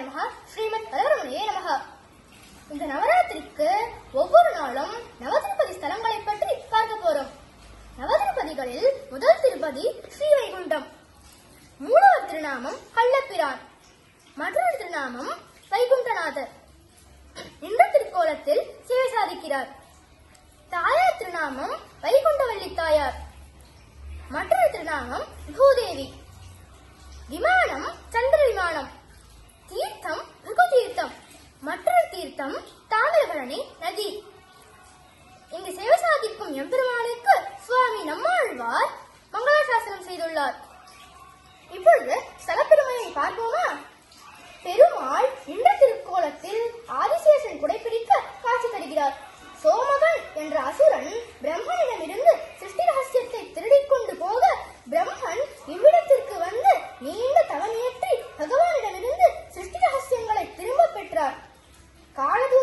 நமக ஸ்ரீமத் பரவரமுனியே நமக இந்த நவராத்திரிக்கு ஒவ்வொரு நாளும் நவதிருப்பதி ஸ்தலங்களை பற்றி பார்க்க போறோம். நவதிருப்பதிகளில் முதல் திருப்பதி ஸ்ரீவைகுண்டம். மூணாவது திருநாமம் கள்ளப்பிரான். மற்றொரு திருநாமம் வைகுண்டநாதர். இந்த திருக்கோலத்தில் சேவை சாதிக்கிறார் தாயார் திருநாமம் வைகுண்டவள்ளி தாயார். மற்றொரு திருநாமம் பூதேவி மற்றொரு தாமிரபரணி நதி. இங்கு சேவை சாதிக்கும் எம்பெருமானுக்கு சுவாமி நம்மாழ்வார் மங்களாசாசனம் செய்துள்ளார். இப்பொழுது ஸ்தலப்பெருமையை பார்ப்போமா? பெருமாள் இந்த திருக்கோலத்தில் ஆதிசேஷன் குடைப்பிடிக்க காட்சி தருகிறார். சோமகன் என்ற அசுரன் பிரம்மனிடமிருந்து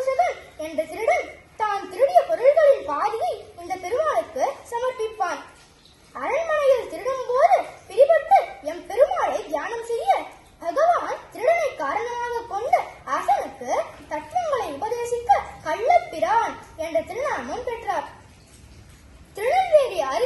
காலதூஷகன் என்ற திருடன் தான் திருடிய பொருள்களின் பாதியை இந்த பெருமாளுக்கு சமர்ப்பிப்பான். அரண்மனையில் திருடும் போது பிடிபட்டு எம் பெருமாளை தியானம் செய்ய பகவான் திருடனை காரணமாக கொண்டு அரசனுக்கு தத்துவங்களை உபதேசிக்க கள்ளப்பிரான் என்ற திருநாமம் பெற்றார். திருநெல்வேலி அருகில் திருநெல்வேலி